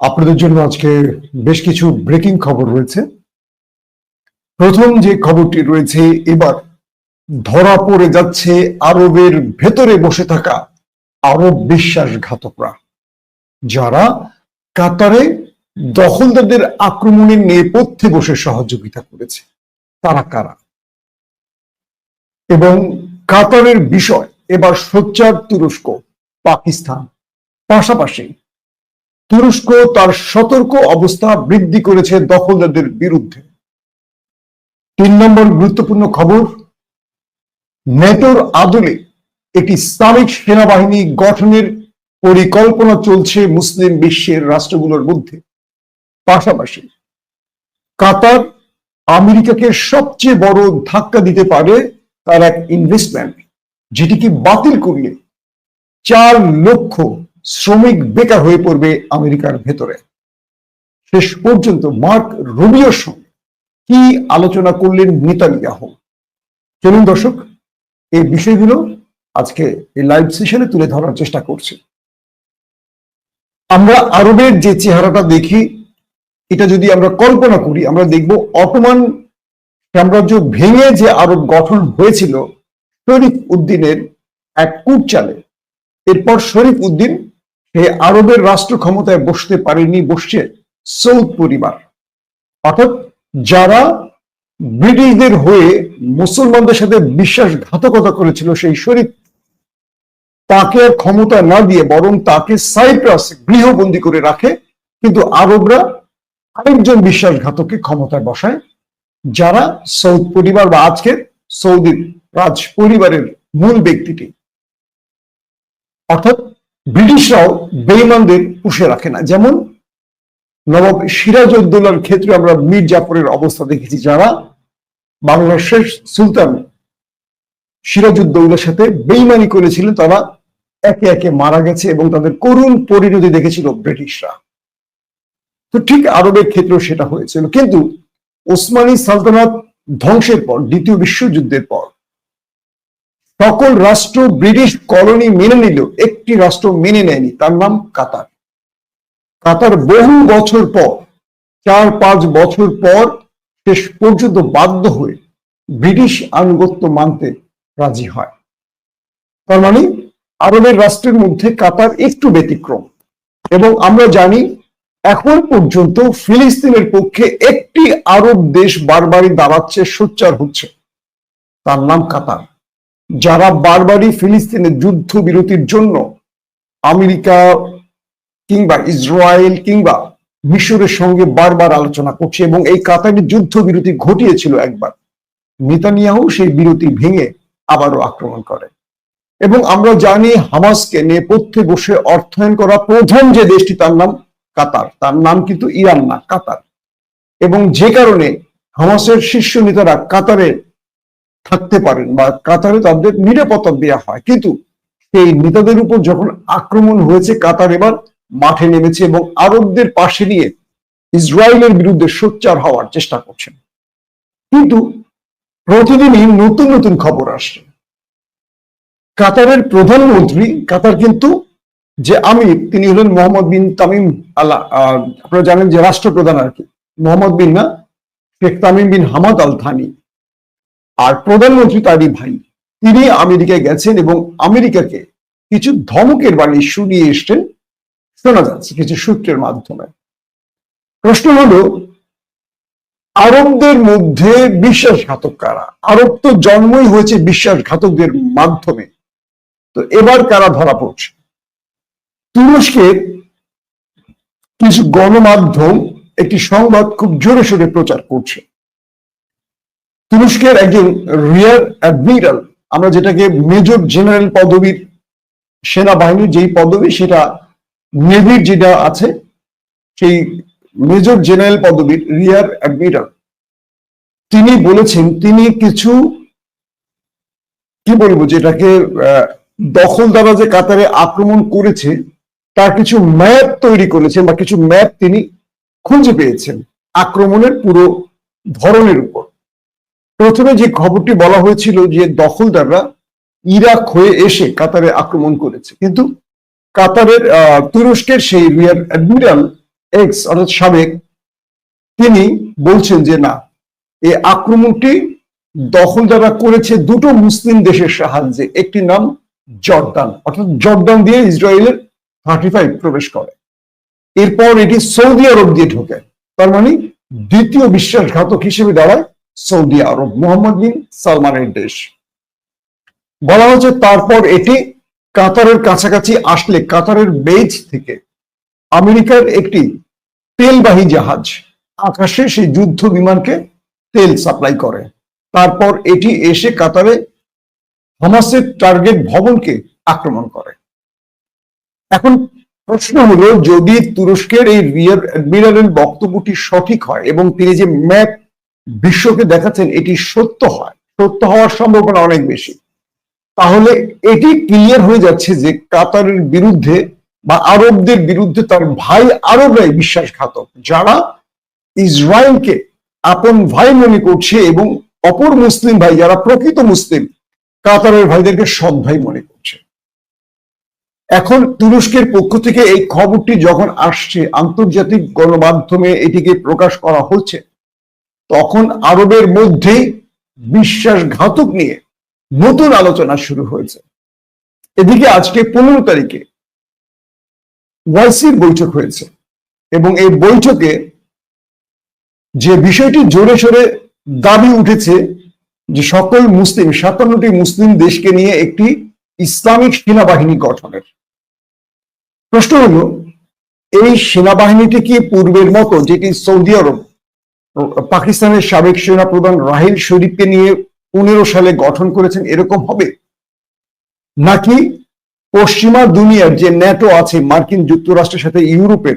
আপনাদের জন্য আজকে বেশ কিছু ব্রেকিং খবর রয়েছে। প্রথম যে খবরটি রয়েছে, এবার ধরা পড়ে যাচ্ছে আরবের ভেতরে বসে থাকা আরব বিশ্বাসঘাতকরা, যারা কাতারে দখলদারদের আক্রমণের নেপথ্যে বসে সহযোগিতা করেছে। তারা কারা? এবং কাতারের বিষয়, এবার সোচ্চার তুরস্ক, পাকিস্তান। পাশাপাশি তুরস্ক তার সতর্ক অবস্থা বৃদ্ধি করেছে দখলদারদের বিরুদ্ধে। তিন নম্বর গুরুত্বপূর্ণ খবর, নেটোর আদলে একটি ইসলামিক সেনাবাহিনী গঠনের পরিকল্পনা চলছে মুসলিম বিশ্বের রাষ্ট্রগুলোর মধ্যে। পাশাপাশি কাতার আমেরিকাকে সবচেয়ে বড় ধাক্কা দিতে পারে তার এক ইনভেস্টমেন্ট যেটিকে বাতিল করলে চার লক্ষ শ্রমিক বেকার হয়ে পড়বে আমেরিকার ভেতরে। শেষ পর্যন্ত মার্ক রুবিওর সঙ্গে কি আলোচনা করলেন নেতানিয়াহু চলুন দর্শক, এই বিষয়গুলো আজকে এই লাইভ সেশনে তুলে ধরার চেষ্টা করছি। আমরা আরবের যে চেহারাটা দেখি, এটা যদি আমরা কল্পনা করি, আমরা দেখব অটোমান সাম্রাজ্য ভেঙে যে আরব গঠন হয়েছিল, শরীফ উদ্দিনের এক কূট চালে এরপর শরীফ উদ্দিন আরবের রাষ্ট্র ক্ষমতায় বসতে পারেনি বসছে সৌদ পরিবার। অর্থাৎ যারা ব্রিটিশদের হয়ে মুসলমানদের সাথে বিশ্বাসঘাতকতা করেছিল সেই শরীফ, তাকে আর ক্ষমতা না দিয়ে বরং তাকে সাইপ্রাস গৃহবন্দী করে রাখে। কিন্তু আরবরা আরেকজন বিশ্বাসঘাতককে ক্ষমতায় বসায়, যারা সৌদ পরিবার বা আজকের সৌদির রাজ পরিবারের মূল ব্যক্তিটি। অর্থাৎ ব্রিটিশরাও বেইমানদের পুষে রাখে না। যেমন নবাব সিরাজউদ্দৌলার ক্ষেত্রে আমরা মীর জাফরের অবস্থা দেখেছি, যারা বাংলার শেষ সুলতান সিরাজউদ্দৌলার সাথে বেইমানি করেছিলেন, তারা একে একে মারা গেছে এবং তাদের করুণ পরিণতি দেখেছিল ব্রিটিশরা। তো ঠিক আরবের ক্ষেত্রেও সেটা হয়েছিল। কিন্তু ওসমানী সালতানাত ধ্বংসের পর, দ্বিতীয় বিশ্বযুদ্ধের পর সকল রাষ্ট্র ব্রিটিশ কলোনি মেনে নিল, একটি রাষ্ট্র মেনে নেয়নি, তার নাম কাতার। কাতার বহু বছর পর, চার পাঁচ বছর পর শেষ পর্যন্ত বাধ্য হয়ে ব্রিটিশ আনুগত্য মানতে রাজি হয়। তার মানে আরবের রাষ্ট্রের মধ্যে কাতার একটু ব্যতিক্রম এবং আমরা জানি, এখন পর্যন্ত ফিলিস্তিনের পক্ষে একটি আরব দেশ বারবারই দাঁড়াচ্ছে, সোচ্চার হচ্ছে। তার নাম কাতার। যারা বারবারই ফিলিস্তিনের যুদ্ধ বিরতির জন্য আমেরিকা কিংবা ইসরায়েল কিংবা মিশরের সঙ্গে বারবার আলোচনা করছে এবং এই কাতারি যুদ্ধ বিরতি ঘটিয়েছিল একবার, নেতানিয়াহু সেই বিরতি ভেঙে আবারও আক্রমণ করে। এবং আমরা জানি হামাসকে নেপথ্যে বসে অর্থায়ন করা প্রথম যে দেশটি, তার নাম কাতার। তার নাম কিন্তু ইরান না, কাতার। এবং যে কারণে হামাসের শীর্ষ নেতারা কাতারে থাকতে পারেন বা কাতারে তাদের নিরাপত্তা দেওয়া হয়। কিন্তু সেই নেতাদের উপর যখন আক্রমণ হয়েছে, কাতার এবার মাঠে নেমেছে এবং আরবদের পাশে নিয়ে ইসরায়েলের বিরুদ্ধে সোচ্চার হওয়ার চেষ্টা করছেন। কিন্তু প্রতিদিনই নতুন নতুন খবর আসছে। কাতারের প্রধানমন্ত্রী, কাতার কিন্তু যে আমির, তিনি হলেন মোহাম্মদ বিন তামিম আল্লাহ আপনারা জানেন যে রাষ্ট্রপ্রধান আর কি। মোহাম্মদ বিন না, Sheikh Tamim bin Hamad Al Thani আর প্রধানমন্ত্রী তারই ভাই। তিনি আমেরিকায় গেছেন এবং আমেরিকাকে কিছু ধমকের বাণী শুনিয়ে এসছেন শোনা যাচ্ছে কিছু সূত্রের মাধ্যমে। প্রশ্ন হলো, আরবদের মধ্যে বিশ্বাসঘাতক কারা? আরব তো জন্মই হয়েছে বিশ্বাসঘাতকদের মাধ্যমে। তো এবার কারা ধরা পড়ছে? তুরস্কের কিছু গণমাধ্যম একটি সংবাদ খুব জোরে সোরে প্রচার করছে। তুরস্কের একজন রিয়ার অ্যাডমিরাল আমরা যেটাকে মেজর জেনারেল পদবীর সেনাবাহিনীর যেই পদবী, সেটা নেভির যেটা আছে, সেই মেজর জেনারেল পদবীর রিয়ার অ্যাডমিরাল তিনি বলেছেন, তিনি কিছু, কি বলব, যেটাকে দখলদারা যে কাতারে আক্রমণ করেছে, তার কিছু ম্যাপ তৈরি করেছেন বা কিছু ম্যাপ তিনি খুঁজে পেয়েছেন আক্রমণের পুরো ধরনের উপর। প্রথমে যে খবরটি বলা হয়েছিল যে দখলদাররা ইরাক হয়ে এসে কাতারে আক্রমণ করেছে, কিন্তু কাতারের তুরস্কের সেই রিয়ার অ্যাডমিরাল এক্স, অর্থাৎ সাবেক, তিনি বলছেন যে না, এই আক্রমণটি দখল যারা করেছে দুটো মুসলিম দেশের সাহায্যে, একটি নাম জর্দান, অর্থাৎ জর্দান দিয়ে ইসরায়েলের থার্টি ফাইভ প্রবেশ করে। এরপর এটি সৌদি আরব দিয়ে ঢোকে, তার মানে দ্বিতীয় বিশ্বাসঘাতক হিসেবে দাঁড়ায় সৌদি আরব, মোহাম্মদ বিন সালমানের দেশ। বলা হচ্ছে তারপর এটি কাতারের কাছাকাছি আসলে কাতারের বেজ থেকে আমেরিকার একটি তেলবাহী জাহাজ আকাশে সেই যুদ্ধ বিমানকে তেল সাপ্লাই করে। তারপর এটি এসে কাতারে হামাসের টার্গেট ভবনকে আক্রমণ করে। এখন প্রশ্ন হলো, যদি তুরস্কের এই রিয়ার অ্যাডমিরালের বক্তব্যটি সঠিক হয় এবং তিনি যে ম্যাপ বিশ্বকে দেখাচ্ছেন এটি সত্য হয়। সত্য হওয়ার সম্ভাবনা অনেক বেশি। তাহলে এটি ক্লিয়ার হয়ে যাচ্ছে যে কাতারের বিরুদ্ধে বা আরবদের বিরুদ্ধে তার ভাই আরবরাই বিশ্বাসঘাতক, যারা ইসরায়েলকে আপন ভাই মনে করছে এবং অপর মুসলিম ভাই যারা প্রকৃত মুসলিম, কাতারের ভাইদেরকে সৎ ভাই মনে করছে। এখন তুরস্কের পক্ষ থেকে এই খবরটি যখন আসছে, আন্তর্জাতিক গণমাধ্যমে এটিকে প্রকাশ করা হচ্ছে তখন আরবের মধ্যেই বিশ্বাসঘাতক নিয়ে নতুন আলোচনা শুরু হয়েছে। এদিকে আজকে পনেরো তারিখে ওয়াইসির বৈঠক হয়েছে এবং এই বৈঠকে যে বিষয়টি জোরে সোরে দাবি উঠেছে যে সকল মুসলিম, সাতান্নটি মুসলিম দেশকে নিয়ে একটি ইসলামিক সেনাবাহিনী গঠনের। প্রশ্ন হলো, এই সেনাবাহিনীটি কি পূর্বের মতো, যেটি সৌদি আরব পাকিস্তানের সাবেক সেনাপ্রধান রাহিল শরীফকে নিয়ে পনেরো সালে গঠন করেছেন, এরকম হবে? নাকি পশ্চিমা দুনিয়ার যে ন্যাটো আছে, মার্কিন যুক্তরাষ্ট্রের সাথে ইউরোপের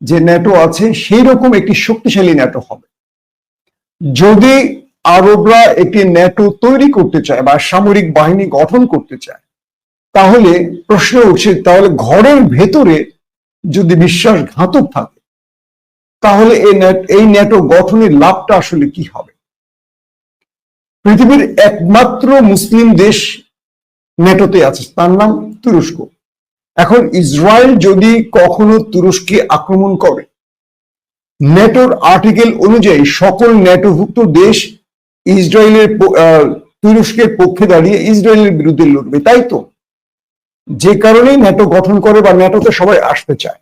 যে ন্যাটো আছে সেই রকম একটি শক্তিশালী ন্যাটো হবে। যদি আরবরা একটি ন্যাটো তৈরি করতে চায় বা সামরিক বাহিনী গঠন করতে চায়, তাহলে প্রশ্ন উঠছে, তাহলে ঘরের ভেতরে যদি বিশ্বাসঘাতক থাকে তাহলে এই ন্যাট- গঠনের লাভটা আসলে কি হবে? পৃথিবীর একমাত্র মুসলিম দেশ ন্যাটোতে আছে, তার নাম তুরস্ক। এখন ইসরায়েল যদি কখনো তুরস্কে আক্রমণ করে ন্যাটোর আর্টিকেল অনুযায়ী সকল ন্যাটোভুক্ত দেশ ইসরায়েলের তুরস্কের পক্ষে দাঁড়িয়ে ইসরায়েলের বিরুদ্ধে লড়বে, তাই তো? যে কারণেই ন্যাটো গঠন করে বা ন্যাটোতে সবাই আসতে চায়।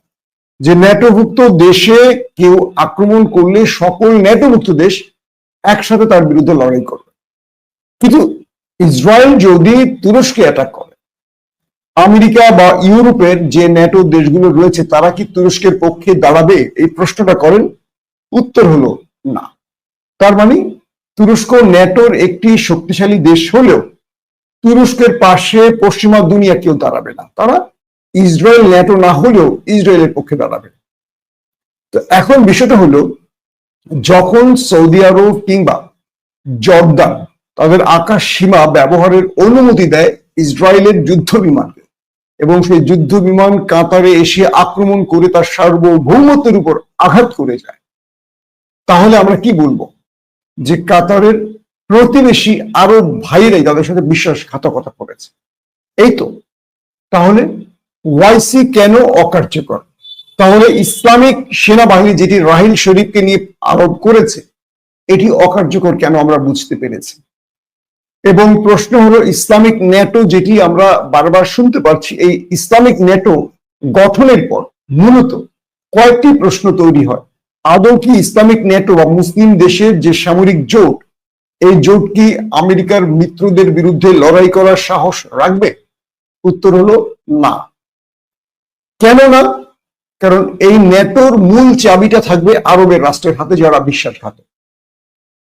যে ন্যাটোভুক্ত দেশে কেউ আক্রমণ করলে সকল ন্যাটোভুক্ত দেশ একসাথে তার বিরুদ্ধে লড়াই করবে। কিন্তু ইসরায়েল যদি তুরস্কে অ্যাটাক করে, আমেরিকা বা ইউরোপের যে ন্যাটো দেশগুলো রয়েছে, তারা কি তুরস্কের পক্ষে দাঁড়াবে? এই প্রশ্নটা করেন, উত্তর হলো না। তার মানে তুরস্ক ন্যাটোর একটি শক্তিশালী দেশ হলেও তুরস্কের পাশে পশ্চিমা দুনিয়া কেউ দাঁড়াবে না। তারা ইসরায়েল ন্যাটো না হলেও ইসরায়েলের পক্ষে দাঁড়াবে। তো এখন বিষয়টা হলো, যখন সৌদি আরব কিংবা জর্দান তাদের আকাশ সীমা ব্যবহারের অনুমতি দেয় ইসরায়েলের যুদ্ধ বিমানকে এবং সেই যুদ্ধ বিমান কাতারে এসে আক্রমণ করে তার সার্বভৌমত্বের উপর আঘাত করে যায়, তাহলে আমরা কি বলব? যে কাতারের প্রতিবেশী আরব ভাইরাই তাদের সাথে বিশ্বাসঘাতকতা করেছে। এই তো। তাহলে ওয়াইসি কেন অকার্যকর? তাহলে ইসলামিক সেনাবাহিনী যেটি রাহিল শরীফকে নিয়ে আরোপ করেছে, এটি অকার্যকর কেন আমরা বুঝতে পেরেছি? এবং প্রশ্ন হলো, ইসলামিক ন্যাটো যেটি আমরা বারবার শুনতে পাচ্ছি, এই ইসলামিক ন্যাটো গঠনের পর মূলত কয়েকটি প্রশ্ন তৈরি হয়। আদৌ কি ইসলামিক ন্যাটো বা মুসলিম দেশের যে সামরিক জোট, এই জোট কি আমেরিকার মিত্রদের বিরুদ্ধে লড়াই করার সাহস রাখবে? উত্তর হলো না। কেন না কারণ এই ন্যাটোর মূল চাবিটা থাকবে আরবের রাষ্ট্রের হাতে, যারা বিশ্বাসঘাতক।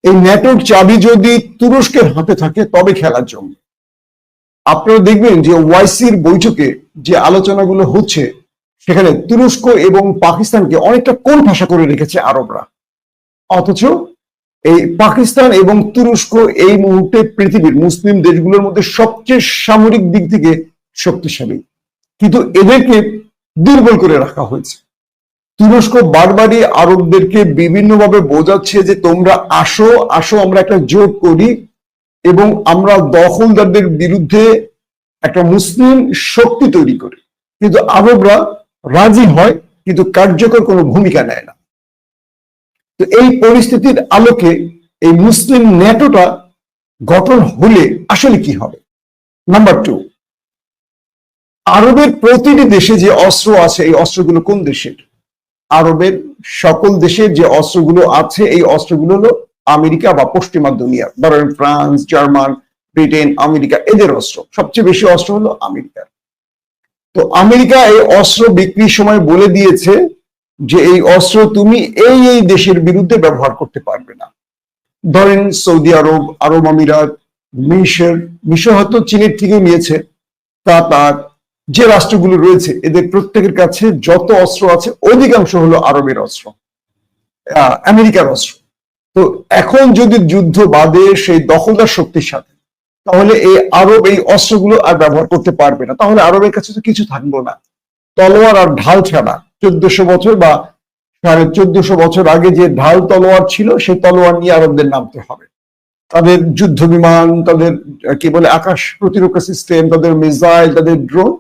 এই ন্যাটোর চাবি যদি তুরস্কের হাতে থাকে, তবে খেলার জমবে আপনারা দেখবেন যে ওয়াইসির বৈঠকে যে আলোচনাগুলো হচ্ছে, সেখানে তুরস্ক এবং পাকিস্তানকে অনেকটা কোন ভাষা করে রেখেছে আরবরা। অথচ এই পাকিস্তান এবং তুরস্ক এই মুহূর্তে পৃথিবীর মুসলিম দেশগুলোর মধ্যে সবচেয়ে সামরিক দিক থেকে শক্তিশালী। কিন্তু এদেরকে দুর্বল করে রাখা হয়েছে। তুরস্ক বারবারই আরবদেরকে বিভিন্নভাবে বোঝাচ্ছে যে তোমরা আসো আসো, আমরা একটা জোট করি এবং আমরা দখলদারদের বিরুদ্ধে একটা মুসলিম শক্তি তৈরি করি। কিন্তু আরবরা রাজি হয়, কিন্তু কার্যকর কোনো ভূমিকা নেয় না। তো এই পরিস্থিতির আলোকে এই মুসলিম ন্যাটোটা গঠন হলে আসলে কি হবে? নাম্বার টু আরবের প্রতিটি দেশে যে অস্ত্র আছে, এই অস্ত্রগুলো কোন দেশের? আরবের সকল দেশের যে অস্ত্রগুলো আছে, এই অস্ত্রগুলো হলো আমেরিকা বা পশ্চিমা দুনিয়া। ধরেন ফ্রান্স, জার্মান, ব্রিটেন, আমেরিকা, এদের অস্ত্র। সবচেয়ে বেশি অস্ত্র হলো আমেরিকার। তো আমেরিকা এই অস্ত্র বিক্রির সময় বলে দিয়েছে যে এই অস্ত্র তুমি এই এই দেশের বিরুদ্ধে ব্যবহার করতে পারবে না। ধরেন সৌদি আরব আরব আমিরাত, মিশর মিশর হয়তো চীনের থেকে নিয়েছে। কাতার যে রাষ্ট্রগুলো রয়েছে, এদের প্রত্যেকের কাছে যত অস্ত্র আছে, অধিকাংশ হলো আরবের অস্ত্র আমেরিকার অস্ত্র। তো এখন যদি যুদ্ধ বাদে সেই দখলদার শক্তির সাথে, তাহলে এই আরব এই অস্ত্রগুলো আর ব্যবহার করতে পারবে না। তাহলে আরবের কাছে তো কিছু থাকল না। তলোয়ার আর ঢাল ছাড়া চোদ্দশো বছর বা সাড়ে চোদ্দশো বছর আগে যে ঢাল তলোয়ার ছিল, সেই তলোয়ার নিয়ে আরবদের নামতে হবে। তাদের যুদ্ধ বিমান, তাদের, কি বলে, আকাশ প্রতিরক্ষা সিস্টেম তাদের মিসাইল তাদের ড্রোন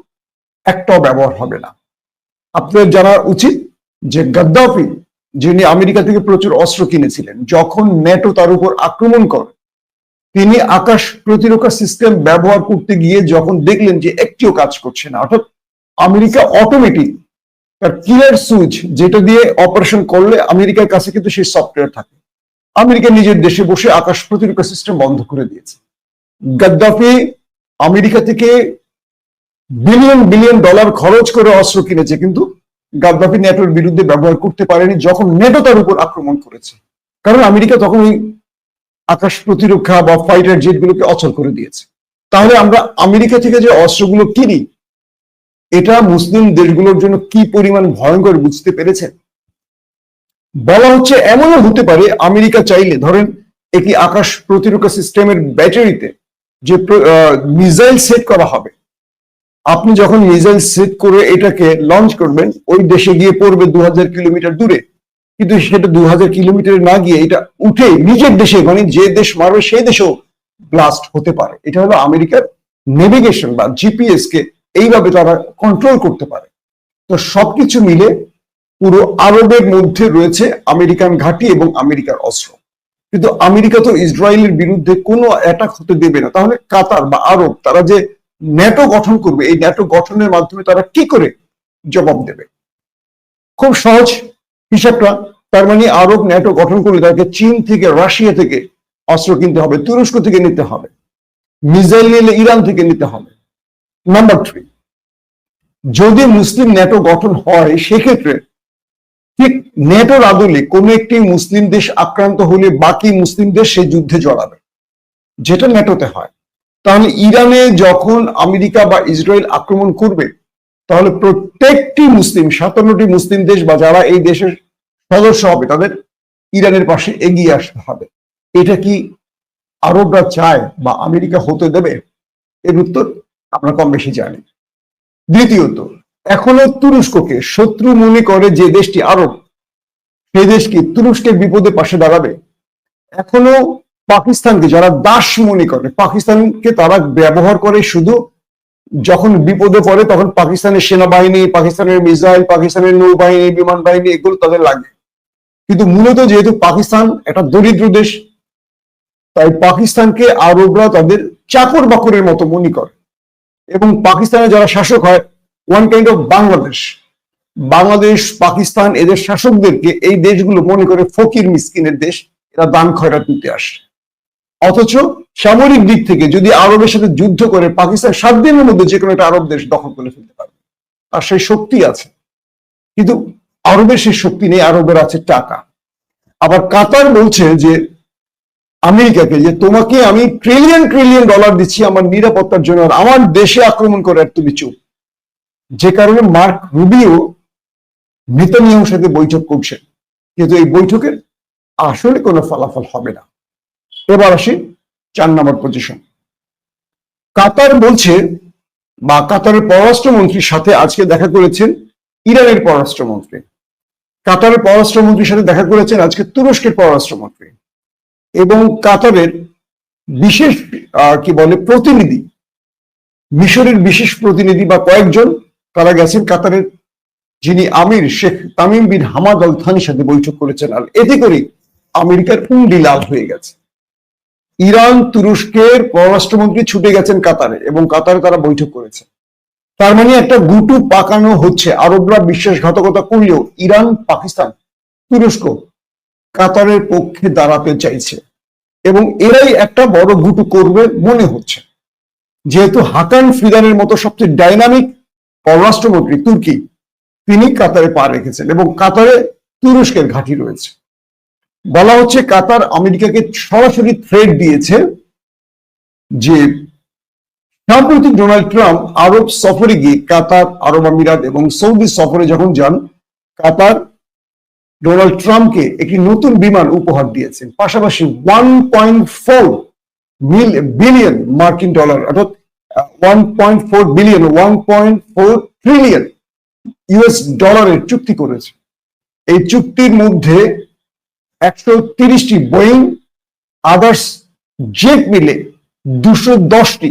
একটাও ব্যবহার হবে না। আপনাদের জানা উচিত যে গাদ্দাফি, যিনি আমেরিকা থেকে প্রচুর অস্ত্র কিনেছিলেন, যখন ন্যাটো তার উপর আক্রমণ করে, তিনি আকাশ প্রতিরক্ষা সিস্টেম ব্যবহার করতে গিয়ে যখন দেখলেন যে একটিও কাজ করছে না, অর্থাৎ আমেরিকা অটোমেটিক তার কিলার সুইচ যেটা দিয়ে অপারেশন করলে আমেরিকার কাছে কিন্তু সেই সফটওয়্যার থাকে। আমেরিকা নিজের দেশে বসে আকাশ প্রতিরক্ষা সিস্টেম বন্ধ করে দিয়েছে। গাদ্দাফি আমেরিকা থেকে বিলিয়ন বিলিয়ন ডলার খরচ করে অস্ত্র কিনেছে, কিন্তু গাদ্দাফি নেটোর বিরুদ্ধে ব্যবহার করতে পারেনি, যখন নেটো তার উপর আক্রমণ করেছে। কারণ আমেরিকা তখন ওই আকাশ প্রতিরক্ষা বা ফাইটার জেট জেটগুলোকে অচল করে দিয়েছে। তাহলে আমরা আমেরিকা থেকে যে অস্ত্রগুলো কিনি, এটা মুসলিম দেশগুলোর জন্য কি পরিমাণ ভয়ঙ্কর বুঝতে পেরেছেন? বলা হচ্ছে এমনও হতে পারে, আমেরিকা চাইলে, ধরেন একটি আকাশ প্রতিরক্ষা সিস্টেমের ব্যাটারিতে যে মিসাইল সেট করা হবে আপনি যখন মিসাইল সেট করে এটাকে লঞ্চ করবেন, ওই দেশে গিয়ে পড়বে দু হাজার কিলোমিটার দূরে। কিন্তু সেটা দু হাজার কিলোমিটার না গিয়ে এটা উঠে নিজের দেশে মানে যে দেশ মারবে সেই দেশেও ব্লাস্ট হতে পারে। এটা হলো আমেরিকার নেভিগেশন বা জিপিএস কে এইভাবে তারা কন্ট্রোল করতে পারে। তো সবকিছু মিলে পুরো আরবের মধ্যে রয়েছে আমেরিকান ঘাঁটি এবং আমেরিকার অস্ত্র। কিন্তু আমেরিকা তো ইসরায়েলের বিরুদ্ধে কোনো অ্যাটাক হতে দেবে না। তাহলে কাতার বা আরব, তারা যে ন্যাটো গঠন করবে, এই ন্যাটো গঠনের মাধ্যমে তারা কি করে জবাব দেবে? খুব সহজ হিসাবটা, তার মানে আরব ন্যাটো গঠন করলে তাকে চীন থেকে, রাশিয়া থেকে অস্ত্র কিনতে হবে, তুরস্ক থেকে নিতে হবে, মিসাইল নিলে ইরান থেকে নিতে হবে। নাম্বার থ্রি যদি মুসলিম ন্যাটো গঠন হয়, সেক্ষেত্রে ঠিক নেটোর আদলে কোন একটি মুসলিম দেশ আক্রান্ত হলে বাকি মুসলিম দেশ সেই যুদ্ধে জড়াবে, যেটা নেটোতে হয়। তাহলে ইরানে যখন আমেরিকা বা ইসরায়েল আক্রমণ করবে, তাহলে প্রত্যেকটি মুসলিম, সাতান্নটি মুসলিম দেশ বা যারা এই দেশের সদস্য হবে, তাদের ইরানের পাশে এগিয়ে আসতে হবে। এটা কি আরবরা চায় বা আমেরিকা হতে দেবে? এর উত্তর আমরা কম বেশি জানি। দ্বিতীয়ত, এখনও তুরস্ককে শত্রু মনে করে যে দেশটি আরব সেই দেশ কি তুরস্কের বিপদে পাশে দাঁড়াবে? এখনও পাকিস্তানকে যারা দাস মনে করে, পাকিস্তানকে তারা ব্যবহার করে শুধু যখন বিপদে পড়ে তখন পাকিস্তানের সেনাবাহিনী, পাকিস্তানের মিসাইল, পাকিস্তানের নৌবাহিনী, বিমান বাহিনী, এগুলো তাদের লাগে। কিন্তু মূলত যেহেতু পাকিস্তান একটা দরিদ্র দেশ, তাই পাকিস্তানকে আরবরা তাদের চাকর বাকরের মতো মনে করে। এবং পাকিস্তানে যারা শাসক হয় one kind of Bangladesh Bangladesh, Pakistan, এদের শাসকদেরকে এই দেশগুলো মনে করে ফকির, মিসকিনের দেশ, এরা দান খয়রাত দিতে আসে। অথচ সামরিক দিক থেকে যদি আরবের সাথে যুদ্ধ করে পাকিস্তান সাত দিনের মধ্যে যে কোনো একটা আরব দেশ দখল করে ফেলতে পারবে। আর সেই শক্তি আছে। কিন্তু আরবের সেই শক্তি নেই, আরবের আছে টাকা। আবার কাতার বলছে যে, আমেরিকাকে যে তোমাকে আমি ট্রিলিয়ন ট্রিলিয়ন ডলার দিচ্ছি আমার নিরাপত্তার জন্য আর আমার দেশে আক্রমণ করে আর তুমি চুপ। যে কারণে মার্ক রুবিও নেতানিয়াহুর সাথে বৈঠক করছেন। কিন্তু এই বৈঠকের আসলে কোনো ফলাফল হবে না। এবার আসি চার নম্বর পজিশন কাতার বলছে বা কাতারের পররাষ্ট্রমন্ত্রীর সাথে আজকে দেখা করেছেন ইরানের পররাষ্ট্রমন্ত্রী। কাতারের পররাষ্ট্রমন্ত্রীর সাথে দেখা করেছেন আজকে তুরস্কের পররাষ্ট্রমন্ত্রী। এবং কাতারের বিশেষ কি বলে, প্রতিনিধি, মিশরের বিশেষ প্রতিনিধি বা কয়েকজন, তারা গেছেন কাতারের, যিনি আমির Sheikh Tamim bin Hamad Al থানির সাথে বৈঠক করেছেন। আর এতে করে আমেরিকার কুণ্ডি লাল হয়ে গেছে। ইরান তুরস্কের পররাষ্ট্রমন্ত্রী ছুটে গেছেন কাতারে এবং কাতারে তারা বৈঠক করেছে। তার মানে একটা গুটু পাকানো হচ্ছে। আরবরা বিশ্বাসঘাতকতা করলেও ইরান, পাকিস্তান, তুরস্ক কাতারের পক্ষে দাঁড়াতে চাইছে এবং এরাই একটা বড় গুটু করবে মনে হচ্ছে। যেহেতু হাকান ফিদানের মতো সবচেয়ে ডাইনামিক পররাষ্ট্রমন্ত্রী তুর্কি, তিনি কাতারে পা রেখেছেন এবং কাতারে তুরস্কের ঘাঁটি রয়েছে। বলা হচ্ছে কাতার আমেরিকাকে সরাসরি থ্রেড দিয়েছে যে সম্প্রতি ডোনাল্ড ট্রাম্প আরব সফরে গিয়ে কাতার, আরব আমিরাত এবং সৌদি সফরে যখন যান, কাতার ডোনাল্ড ট্রাম্পকে একটি নতুন বিমান উপহার দিয়েছেন পাশাপাশি ওয়ান পয়েন্ট ফোর বিলিয়ন মার্কিন ডলার অর্থাৎ one point four billion one point four trillion US ডলারের চুক্তি করেছে। এই চুক্তির মধ্যে একশো তিরিশটি বোয়িং আদার্স জেট মিলে দুশো দশটি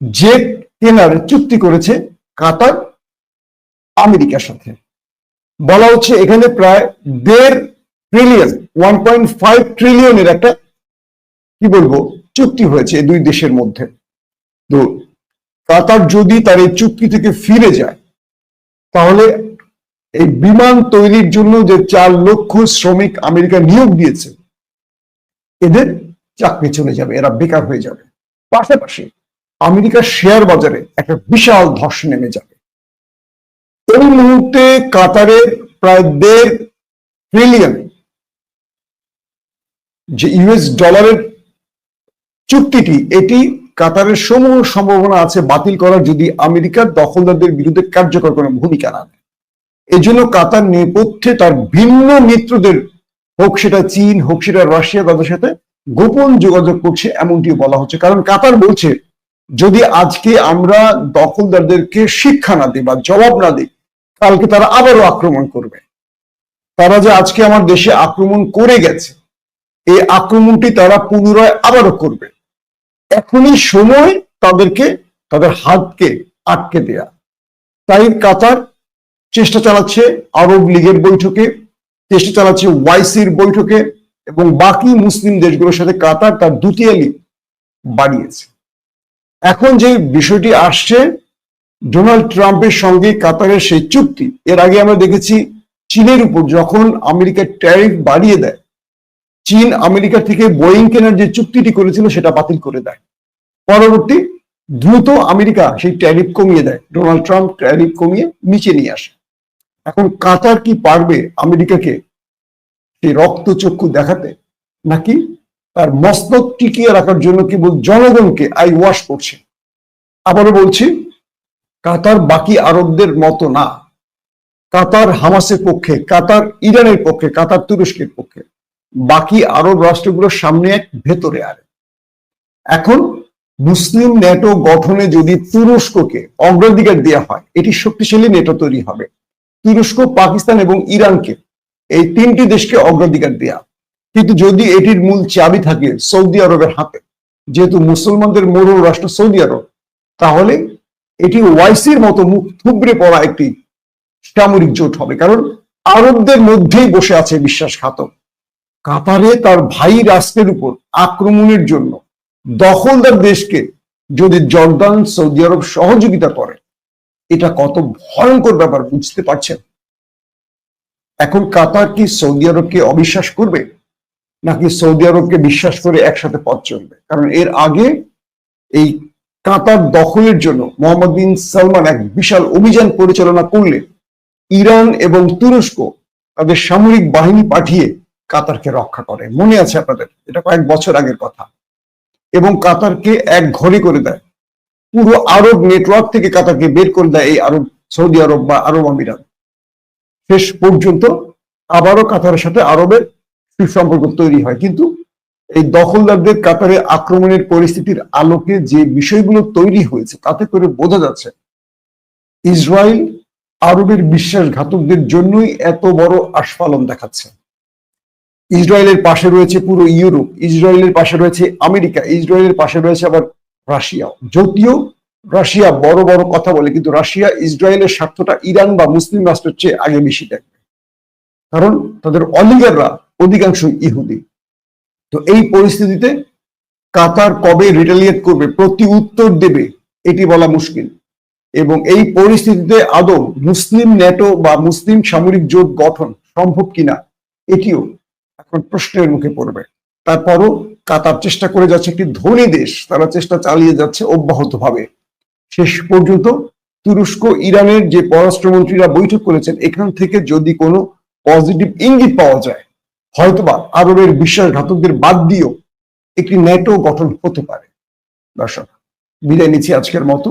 জেট কেনার চুক্তি করেছে কাতার, আমেরিকার সাথে। বলা হচ্ছে এখানে প্রায় দেড় ট্রিলিয়ন ওয়ান পয়েন্ট ফাইভ ট্রিলিয়নের একটা, কি বলব, চুক্তি হয়েছে দুই দেশের মধ্যে। তো কাতার যদি তার এই চুক্তি থেকে ফিরে যায়, তাহলে এই বিমান তৈরির জন্য যে চার লক্ষ শ্রমিক আমেরিকা নিয়োগ দিয়েছে, এদের চাকরি চলে যাবে, এরা বেকার হয়ে যাবে। পাশাপাশি আমেরিকার শেয়ার বাজারে একটা বিশাল ধস নেমে যাবে। এই মুহূর্তে কাতারের প্রায় দেড় ট্রিলিয়ন যে ইউএস ডলারের চুক্তিটি, এটি কাতারের সমূহ সম্ভাবনা আছে বাতিল করার যদি আমেরিকার দখলদারদের বিরুদ্ধে কার্যকর কোনো ভূমিকা না নেয়। এই জন্য কাতার নেপথ্যে তার ভিন্ন মিত্রদের হোক সেটা চীন, হোক সেটা রাশিয়া, তাদের সাথে গোপন যোগাযোগ করছে এমনটি বলা হচ্ছে। কারণ কাতার বলছে, যদি আজকে আমরা দখলদারদেরকে শিক্ষা না দিই বা জবাব না দিই, কালকে তারা আবারও আক্রমণ করবে। তারা যে আজকে আমার দেশে আক্রমণ করে গেছে, এই আক্রমণটি তারা পুনরায় আবারও করবে। এখনই সময় তাদেরকে, তাদের হাতকে আটকে দেয়া। তাই কাতার চেষ্টা চালাচ্ছে আরব লীগের বৈঠকে, চেষ্টা চালাচ্ছে ওয়াইসির বৈঠকে, এবং বাকি মুসলিম দেশগুলোর সাথে কাতার তার দুতিয়ালি বাড়িয়েছে এখন যে বিষয়টি আসছে, ডোনাল্ড ট্রাম্পের সঙ্গে কাতারের সেই চুক্তি, এর আগে আমরা দেখেছি চীনের উপর যখন আমেরিকা ট্যারিফ বাড়িয়ে দেয়, চীন আমেরিকা থেকে বোয়িং কেনার যে চুক্তিটি করেছিল সেটা বাতিল করে দেয়। পরবর্তী, দ্রুত আমেরিকা সেই ট্যারিফ কমিয়ে দেয়। ডোনাল্ড ট্রাম্প ট্যারিফ কমিয়ে নিচে নিয়ে আসে। এখন কাতার কি পারবে আমেরিকাকে সেই রক্তচক্ষু দেখাতে? নাকি তার মস্তক টিকিয়ে রাখার জন্য কেবল জনগণকে আই ওয়াশ করছে? আবারও বলছি, কাতার বাকি আরবদের মতো না। কাতার হামাসের পক্ষে, কাতার ইরানের পক্ষে, কাতার তুরস্কের পক্ষে বাকি আরব রাষ্ট্রগুলোর সামনে এক ভেতরে আর। এখন মুসলিম নেটো গঠনে যদি তুরস্ককে অগ্রাধিকার দেওয়া হয়, এটি শক্তিশালী নেটো তৈরি হবে। তুরস্ক, পাকিস্তান এবং ইরানকে এই তিনটি দেশকে অগ্রাধিকার দেয়া। কিন্তু যদি এটির মূল চাবি থাকে সৌদি আরবের হাতে, যেহেতু মুসলমানদের মরু রাষ্ট্র সৌদি আরব, তাহলে এটি ওয়াইসির মতো মুখ থুবড়ে পড়া একটি সামরিক জোট হবে। কারণ আরবদের মধ্যেই বসে আছে বিশ্বাসঘাতক। কাতারে তার ভাই রাষ্ট্রের উপর আক্রমণের জন্য দখলদার দেশকে যদি জর্দান, সৌদি আরব সহযোগিতা করে এটা কত ভয়ঙ্কর ব্যাপার, বুঝতে পারছেন? এখন কাতার কি সৌদি আরবকে অবিশ্বাস করবে? নাকি সৌদি আরবকে বিশ্বাস করে একসাথে পথ চলবে? কারণ এর আগে এই কাতার দখলের জন্য মোহাম্মদ বিন সালমান এক বিশাল অভিযান পরিচালনা করলে ইরান এবং তুরস্ক তাদের সামরিক বাহিনী পাঠিয়ে কাতারকে রক্ষা করে। মনে আছে আপনাদের? এটা কয়েক বছর আগের কথা। এবং কাতারকে এক ঘরে করে দেয়। পুরো আরব নেটওয়ার্ক থেকে কাতারকে বের করে দেয় এই আরব, সৌদি আরব বা আরব আমিরাত। শেষ পর্যন্ত আবারও কাতারের সাথে আরবের সুসম্পর্ক তৈরি হয়। কিন্তু এই দখলদারদের কাতারে আক্রমণের পরিস্থিতির আলোকে যে বিষয়গুলো তৈরি হয়েছে, তাতে করে বোঝা যাচ্ছে ইসরায়েল আরবের বিশ্বাসঘাতকদের জন্যই এত বড় আস্ফালন দেখাচ্ছে। ইসরায়েলের পাশে রয়েছে পুরো ইউরোপ, ইসরায়েলের পাশে রয়েছে আমেরিকা, ইসরায়েলের পাশে রয়েছে আবার রাশিয়াও যদিও রাশিয়া বড় বড় কথা বলে, কিন্তু রাশিয়া, ইসরায়েলের স্বার্থটা ইরান বা মুসলিম রাষ্ট্রের চেয়ে আগে বেশি দেখবে কারণ তাদের অলিগাররা অধিকাংশ ইহুদি। তো এই পরিস্থিতিতে কাতার কবে রিটালিয়েট করবে, প্রতি উত্তর দেবে, এটি বলা মুশকিল। এবং এই পরিস্থিতিতে আদৌ মুসলিম ন্যাটো বা মুসলিম সামরিক জোট গঠন সম্ভব কিনা, এটিও এখন প্রশ্নের মুখে পড়বে। তারপরও কাতার চেষ্টা করে যাচ্ছে একটি ধনী দেশ। তারা চেষ্টা চালিয়ে যাচ্ছে অব্যাহতভাবে। শেষ পর্যন্ত তুরস্ক, ইরানের যে পররাষ্ট্রমন্ত্রীরা বৈঠক করেছেন, এখান থেকে যদি কোনো পজিটিভ ইঙ্গিত পাওয়া যায়, হয়তোবা আরবের বিশ্বাসঘাতকদের বাদ দিয়েও একটি ন্যাটো গঠন হতে পারে। দর্শক, বিদায় নিচ্ছি আজকের মতো।